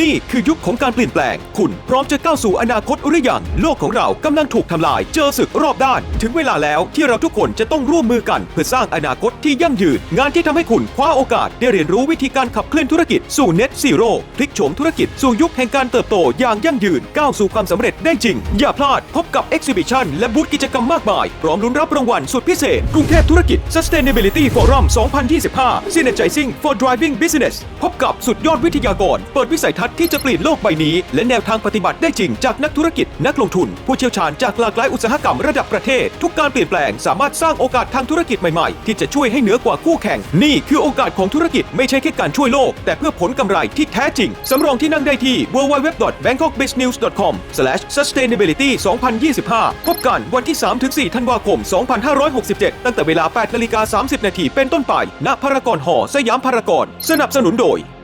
นี่คือยุคของการเปลี่ยนแปลง คุณพร้อมจะก้าวสู่อนาคตหรือยังโลกของเรากำลังถูกทำลาย เจอศึกรอบด้าน ถึงเวลาแล้วที่เราทุกคนจะต้องร่วมมือกัน เพื่อสร้างอนาคตที่ยั่งยืน งานที่ทำให้คุณคว้าโอกาส ได้เรียนรู้วิธีการขับเคลื่อนธุรกิจสู่ Net Zero พลิกโฉมธุรกิจสู่ยุคแห่งการเติบโตอย่างยั่งยืนก้าวสู่ความสำเร็จได้จริง อย่าพลาด พบกับ Exhibition และบูธกิจกรรมมากมายพร้อมลุ้นรับรางวัลสุดพิเศษกรุงเทพธุรกิจ Sustainability Forum 2025 Synergizing for Driving Business พบกับสุดยอดวิทยากรเปิดวิสัยทัศน์ที่จะเปลี่ยนโลกใบนี้ และแนวทางปฏิบัติได้จริงจากนักธุรกิจ นักลงทุน ผู้เชี่ยวชาญจากหลากหลายอุตสาหกรรมระดับประเทศ ทุกการเปลี่ยนแปลงสามารถสร้างโอกาสทางธุรกิจใหม่ๆ ที่จะช่วยให้เหนือกว่าคู่แข่ง นี่คือโอกาสของธุรกิจไม่ใช่แค่การช่วยโลก แต่เพื่อผลกำไรที่แท้จริงสำรองที่นั่งได้ที่ www.bangkokbusinessnews.com/sustainability 2025 พบกันวันที่ 3-4 ธันวาคม 2567 ตั้งแต่เวลา8นาฬิกา30 นาทีเป็นต้นไปณพารากอนหอสยามพารากอนสนับสนุนโดย